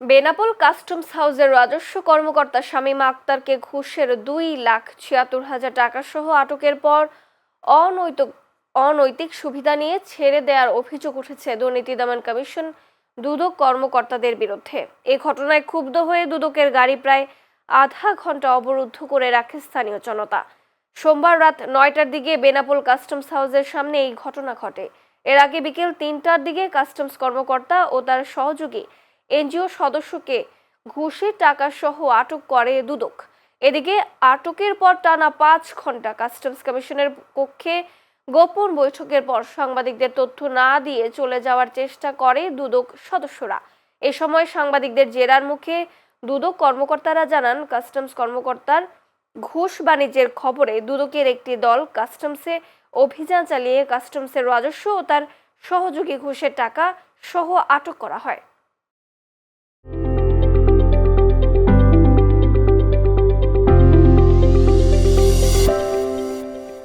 Benapole customs হাউসের রাজস্ব কর্মকর্তা শামীম আক্তারকে ঘুষের দুই লাখ ছিয়াত্তর হাজার টাকা সহ আটকের পর অনৈতিক অনৈতিক সুবিধা নিয়ে ছেড়ে দেওয়ার অভিযোগ উঠেছে দুর্নীতি দমন কমিশন দুদক কর্মকর্তাদের বিরুদ্ধে। এ ঘটনায় ক্ষুব্ধ হয়ে দুদকের গাড়ি প্রায় আধা ঘণ্টা অবরুদ্ধ করে রাখে স্থানীয় জনতা। সোমবার রাত নয়টার দিকে বেনাপোল কাস্টমস হাউসের সামনে এই ঘটনা ঘটে। এর আগে বিকেল তিনটার দিকে কাস্টমস কর্মকর্তা ও তার সহযোগী এনজিও সদস্যকে ঘুষের টাকা সহ আটক করে দুদক। এদিকে আটকের পর টানা পাঁচ ঘণ্টা কাস্টমস কমিশনের কক্ষে গোপন বৈঠকের পর সাংবাদিকদের তথ্য না দিয়ে চলে যাওয়ার চেষ্টা করে দুদক সদস্যরা। এ সময় সাংবাদিকদের জেরার মুখে দুদক কর্মকর্তারা জানান, কাস্টমস কর্মকর্তার ঘুষ বাণিজ্যের খবরে দুদকের একটি দল কাস্টমসে অভিযান চালিয়ে কাস্টমসের রাজস্ব ও তার সহযোগী ঘুষের টাকা সহ আটক করা হয়।